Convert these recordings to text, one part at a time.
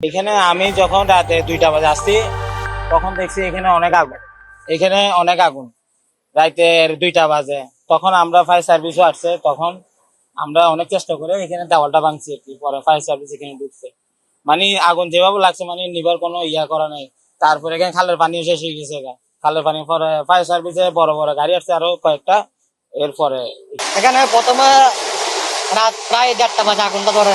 এখানে আমি যখন রাতে দুইটা বাজে আসছি, তখন দেখছি এখানে অনেক আগুন। এখানে অনেক আগুন। রাতের দুইটা বাজে। তখন আমরা ফায়ার সার্ভিসও আসছে। তখন আমরা অনেক চেষ্টা করে এখানে দেওয়ালটা ভাঙছি কি। পরে ফায়ার সার্ভিস এখানে ঢুকছে। মানে আগুন যেভাবে লাগছে মানে নিবার কোনো ইয়া করা নাই। তারপরে এখানে খালের পানিও শেষ হয়ে গেছে। খালের পানি পরে ফায়ার সার্ভিসে বড় বড় গাড়ি আসছে আরও কয়েকটা। এরপরে এখানে প্রথমে রাত প্রায় দেড়টা বাজে আগুনটা ধরে।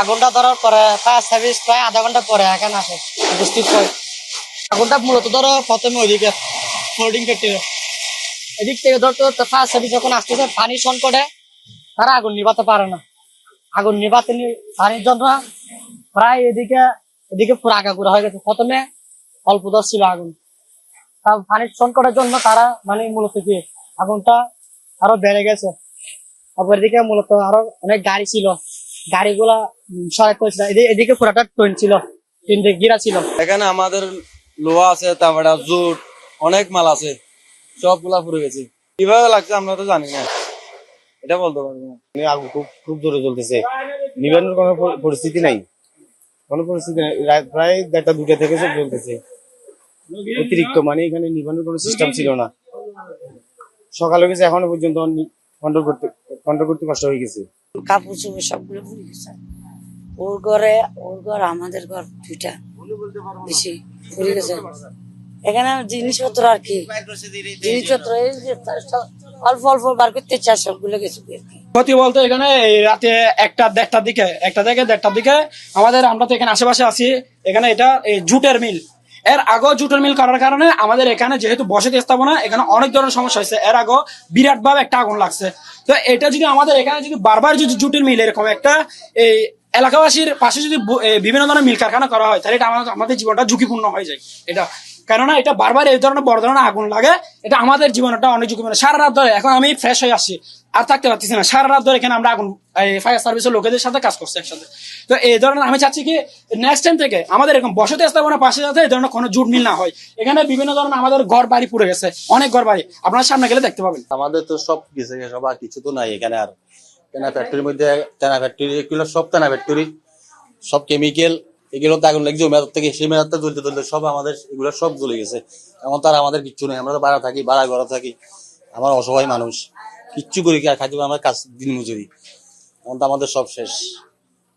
আগুনটা ধরার পরে ফায়ার সার্ভিস প্রায় আধা ঘণ্টা পরে এখানে আসে, উপস্থিত হয়। আগুনটা মূলত ধরো প্রথমে ওইদিকে ফোল্ডিং ফ্যাক্টরি এদিক থেকে ধরতো ফায়ার সার্ভিস যখন আসতেছে, পানি সংকটে তারা আগুন নিভাতে পারে না। আগুন নিভাতে পানির জন্য প্রায় এদিকে এদিকে পুরো আগাগুড়া হয়ে গেছে। প্রথমে অল্প দশ ছিল আগুন। তার পানির সংকটের জন্য তারা মানে মূলত কি, আগুনটা আরও বেড়ে গেছে। তারপর এদিকে মূলত আরও অনেক গাড়ি ছিল। গাড়িগুলা সরাই করেছিল এদিকে এদিকে পুরাটা ট্রেন ছিল তিনটে গিরা ছিল। এখানে আমাদের লোহা আছে তারপরে জুট অনেক মাল আছে সবগুলা পুড়ে গেছে। কীভাবে লাগছে আমরা তো জানি না। এটা বলতে পারব না। মানে আগুন খুব খুব জোরে চলতেছে নিবানোর কোনো পরিস্থিতি নাই। কোনো পরিস্থিতি নাই। প্রায় দেড়টা দুটা থেকে সব চলতেছে অতিরিক্ত মানে এখানে নিবানোর কোনো সিস্টেম ছিল না। সকালে গেছে এখনও পর্যন্ত কন্ট্রোল করতে কন্ট্রোল করতে কষ্ট হয়ে গেছে। কাপড় চোপড় সবগুলো পুড়ে গেছে। ওর ঘরে, ওর ঘর, আমাদের ঘর দুইটা বেশি পুড়ে গেছে। এখানে জিনিসপত্র আর কি? জিনিসপত্র, এই যে অল্প অল্প বার করতে চাই, সবগুলো গেছে ক্ষতি বলতে এখানে রাতে একটা দেড়টার দিকে, একটা থেকে দেড়টার দিকে আমাদের আমরা তো এখানে আশেপাশে আছি। এখানে এটা এই জুটের মিল। এর আগে জুটের মিল করার কারণে আমাদের এখানে যেহেতু বসতি স্থাপনা, এখানে অনেক ধরনের সমস্যা হয়েছে। এর আগে বিরাট ভাবে একটা আগুন লাগছে। তো এটা যদি আমাদের এখানে যদি বারবার যদি জুটের মিল এরকম একটা, এই এলাকাবাসীর পাশে যদি বিভিন্ন ধরনের মিল কারখানা করা হয়, তাহলে এটা আমাদের জীবনটা ঝুঁকিপূর্ণ হয়ে যায়। এটা কেননা এটা বারবার এই ধরনের বড় ধরনের আগুন লাগে। এটা আমাদের জীবনটা অনেক ঝুঁকিপূর্ণ সারা রাত ধরে এখন আমি ফ্রেশ হয়ে আসছি। আর থাকতে পারতেছি না। সারা রাত ধরে এখানে আমরা আগুন ফায়ার সার্ভিসের লোকেদের সাথে কাজ করছি একসাথে। তো এই ধরনের আমি চাচ্ছি কি নেক্সট টাইম থেকে আমাদের এরকম বসতি স্থাপনা পাশে যাতে এই ধরনের কোনো জুট মিল না হয়। এখানে বিভিন্ন ধরনের আমাদের ঘর বাড়ি পুড়ে গেছে। অনেক ঘর বাড়ি। আপনার সামনে গেলে দেখতে পাবেন। আমাদের তো সব গেছে সব আর কিছু তো নাই এখানে আর। তেনা ফ্যাক্টরির মধ্যে তেনা ফ্যাক্টরি এগুলো সব তেনা ফ্যাক্টরি সব কেমিক্যাল এগুলো তো আগুন লাগছে মেয়াদ থেকে, সেই মেয়াদটা জ্বলতে জ্বলতে সব আমাদের, এগুলো সব জ্বলে গেছে। এমন তো আর আমাদের কিচ্ছু নেই, আমরা তো ভাড়া থাকি ভাড়া ঘরে থাকি। আমার অসহায় মানুষ। কিচ্ছু করি খাইতে আমার কাজ দিন মজুরি। এখন তো আমাদের সব শেষ।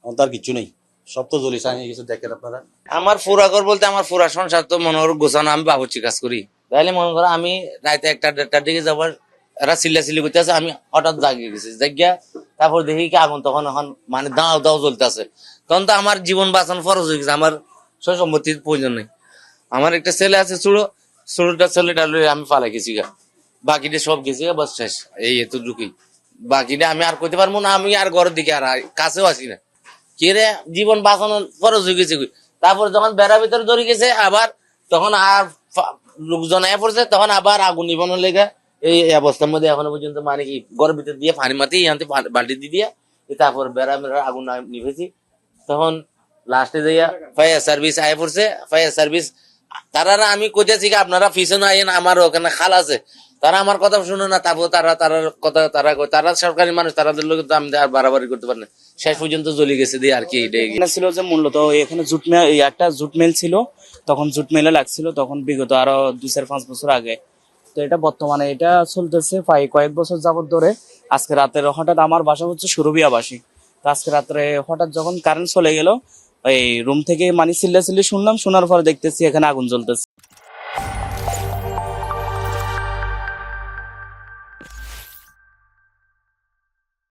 এখন তো আর কিচ্ছু নেই। সব তো জ্বলি চাই গেছে, দেখেন আপনারা। আমার পুরা ঘর বলতে আমার পুরা সংসার তো মনে করো গোছানো, আমি বাবুর্চি কাজ করি। তাহলে মনে করো আমি রাতে একটা দেড়টার দিকে যাবার, এরা সিল্লা সিল্লি করতে আছে আমি হঠাৎ জাগিয়ে গেছি। জাগিয়া তারপর দেখি কি আগুন তখন এখন মানে দাঁড়াও দাও দাও জ্বলতেছে। তখন তো আমার জীবন বাঁচানো ফরজ হয়ে গেছে, আমার সম্পত্তির প্রয়োজন নেই। আমার একটা ছেলে আছে ছোট ছোটটা ছেলেটা লইয়া আমি পালাই গেছি গা। বাকিটা সব গেছি গা, বাস শেষ। এই এত ঢুকি বাকিটা আমি আর করতে পারব না, আমি আর ঘরের দিকে আর কাছেও আসি না। কে রে, জীবন বাঁচানোর ফরজ হয়ে গেছে তারপর যখন বেড়া ভিতরে ধরে গেছে, আবার তখন আর লোকজন আয়া পড়ছে, তখন আবার আগুন নিবানোর লেগে এই অবস্থার মধ্যে এখনও পর্যন্ত মানে কি, ঘরের ভিতর দিয়ে পানি মাতি আনতে বাল্টি দিয়ে দিয়া তারপর বেড়া আগুন নিভেছি। তখন লাস্টে যাইয়া ফায়ার সার্ভিস আয়া পড়ছে। ফায়ার সার্ভিস তারা আমি কোথাছি কি, আপনারা পিছনে আইন আমার ওখানে খাল আছে। তারা আমার কথা শুনে না, তারপর তারা তারা কথা, তারা তারা সরকারি মানুষ তাদের লোক আমি আর বাড়াবাড়ি করতে পারে শেষ পর্যন্ত জ্বলে গেছে দিয়ে আর কি এখানে ছিল যে মূলত, এখানে জুট মিল একটা জুট মিল ছিল। তখন জুট মিলে লাগছিল, তখন বিগত আরও দুই চার, পাঁচ বছর আগে। তো এটা বর্তমানে, এটা চলতেছে প্রায় কয়েক বছর যাবত ধরে। আজকে রাতের হঠাৎ আমার বাসা হচ্ছে সুরবিয়াবাসী আজকে রাত্রে হঠাৎ যখন কারেন্ট চলে গেল, এই রুম থেকে মানে সিল্লা সিল্লি শুনলাম, শোনার পর দেখতেছি এখানে আগুন জ্বলতেছে।